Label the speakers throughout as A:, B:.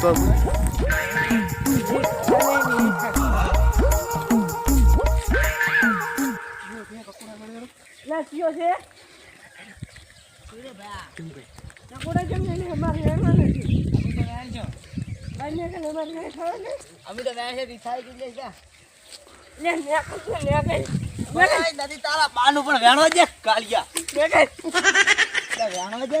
A: લા કયો છે નકોડા કેમ નહીં અમારે એમાં નથી બાઈને કે અમારે નહીં થયો ને
B: અમે તો ગયા છે રીસાઈ ગઈ છે
A: લે ને કુછ ને
B: નથી તારા બાનું પણ વેણો દે કાલિયા વેણો છે છે છે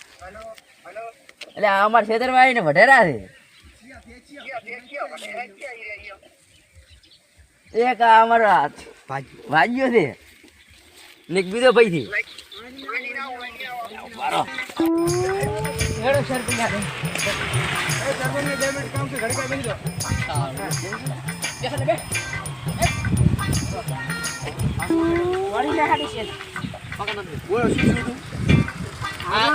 B: એટલે આ અમારા ખેતરમાં આવીને વઢેરા છે. એક આ અમારો હાથ છે. ને એક બીજો ભાઈ થી.
A: વાળી ને હાડી છે. અમે ગાડી
B: આ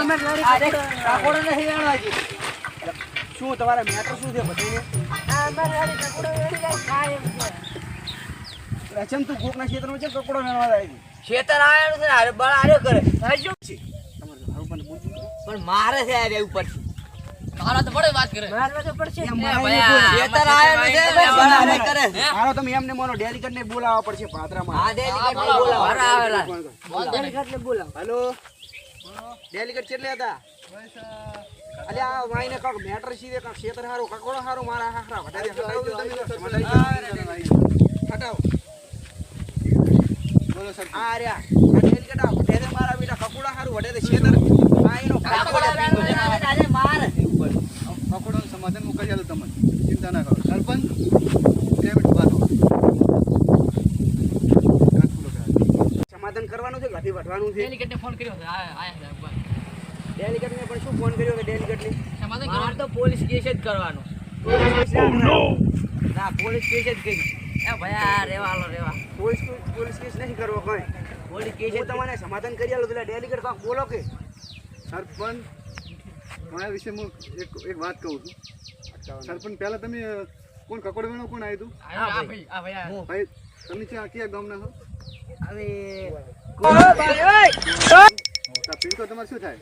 B: દેખ, કાકોડો નથી વેણવા
C: શું તમારા મેટર શું છે બધાને?
A: અમારે ગાડી કકુડા વેણી જાય ખાય એમ
C: તું કોકના ક્ષેત્રમાં છે કકડો મેળવા આવી
B: ખેતર આવેલું છે ને હારે બળ હારે કરે.
C: તમારે સારું પણ
B: મારે છે આ ઉપર
A: મારવા તો પડશે. જ ને.
B: ખેતર આવેલું છે બળ હારે કરે.
C: મારો તમે એમને મોનો ડેલિકેટ ને બોલાવવા પડશે પાત્રામાં
B: બોલાવો.
A: બોલાવો.
C: હેલો. ડેલિકેટ કેટલે હતા? અલે આ વાઈને કાક મેટર સીધે કાક ક્ષેત્ર હારો કકોડો હારો મારા હાખરા વધારે હટાવ તમે હટાવો. બોલો સર. આ રહ્યા. આ ડેલિકેટ આ વધારે મારા બેટા કકોડા હારું વધારે ક્ષેત્ર. આ એનો
B: કાકોડા વેણવા આવે ને આજે મારે છે ઉપર.
D: પકોડોનું સમાધાન હું કરી આલું તમને ચિંતા ના કરો સરપંચ બે મિનિટ બાતો
C: કરવાનું છે ગાડી વઢવાનું છે.
A: ડેલિકેટને ફોન કર્યો? હતો આ- આયા છે ઉપર.
C: ને પણ શું ફોન કર્યો કે ડેલિકેટ ને
A: સમાધાન
B: મારે તો પોલીસ કેસ જ કરવાનો. ના પોલીસ કેસ જ કરી. એ ભાઈ આ રેવા રેવા.
C: પોલીસ પોલીસ કેસ નહીં કરવો કોઈ.
B: પોલીસ કેસ જ
C: હું તમને સમાધાન કરી આલો પેલા ડેલિકેટ કાક બોલો કે?
D: સરપંચ મારા વિશે હું એક એક વાત કહું છું. સરપંચ પહેલા તમે કોણ કકોડવાનો કોણ આવ્યું હતું
A: ભાઈ, આ ભાઈ, આ.
D: ભાઈ તમે ક્યાં કયા ગામના છો?
B: હવે
D: તમારે શું થાય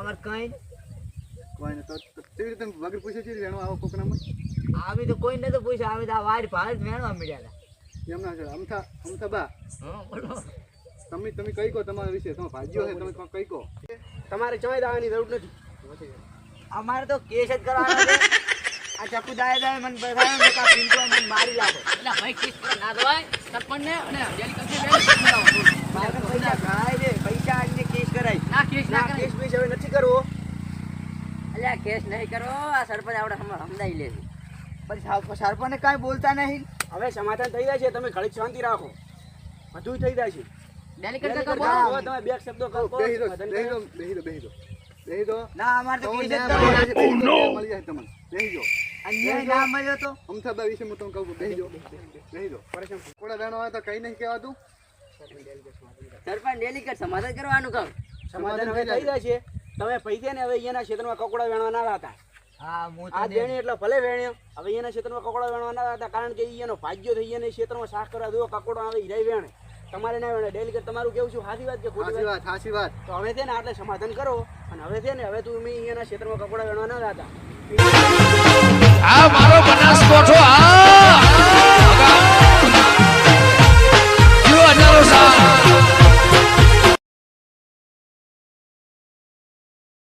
B: અમાર કઈ?
D: કોઈ ને તો તો કેવી રીતે વગર પૂછે છે આવો કોકનામાં
B: આવી તો કોઈ નતો પૂછ્યું અમે તો આ વાડ ભાર જ મેળવા મળ્યા
D: એમ ના છે અમથા અમથા બા. તમે તમે કઈ કહો તમારા વિશે? તમે ભાજ્યો છે તમે કઈ કહો.
C: તમારે ચોય દાવાની જરૂર નથી.
B: અમારે તો કેસ જ કરવાનો છે. આ ચકુ દાય દાય મને મારી લાગે
A: એટલે ભાઈ કેસ ના દવાય. સરપંચને અને ડેલિકેટને બેને
C: પૈસા ઘણાય છે. પૈસા આવીને કેસ કરાય.
A: ના કેસ ના
C: ના કેસ બેસ હવે નથી કરવો.
B: અલ્યા કેસ નહીં કરો. આ સરપંચ આપણે સમજાવી લે
C: પછી સરપંચને કાંઈ બોલતા નહીં. હવે સમાધાન થઈ જાય છે. તમે ઘડી શાંતિ રાખો. બધું થઈ જાય છે. તમે બે શબ્દો કહો, કહો,
D: બેહી દો બેહી દો બેહી દો બેહી દો બેહી દો
B: ના અમારે તો
D: તો
B: કેસ જ
D: ન્યાય મળી જાય તમને. બેહી જાઓ
B: અન્યાય ના મળ્યો તો?
D: વિશે હું તમને કહું બેહી જાઓ બેહી જાઓ કોડા વેણો આવે તો કઈ નહીં કહેવાતું.
B: સરપંચ ડેલિકેટ સમાધાન કરવાનું કામ.
C: સમાધાન હવે થઈ છે તમે પૈસે ને હવે અહીંયાના ક્ષેત્રમાં કકોડા વેણવાના હતા
B: હા
C: વેણી એટલે ભલે વેણ્યો હવે અહીંયાના ક્ષેત્રમાં કકોડા વેણવાના હતા કારણ કે અહીંયાનો ભાગ્યો થઈ એને ક્ષેત્રમાં શાક કરવા દો કકોડો આવે હીરાય વેણે. તમારે ના વેણે. ડેલિકેટ તમારું કેવું છું? સાચી વાત કે ખોટી વાત?
D: વાત સાચી વાત.
C: તો હવે છે ને આટલે સમાધાન કરો. અને હવે છે ને હવે તું અહીંયાના ક્ષેત્રમાં કકોડા વેણવા ના હતા
E: આ મારો બનાસકોઠો આ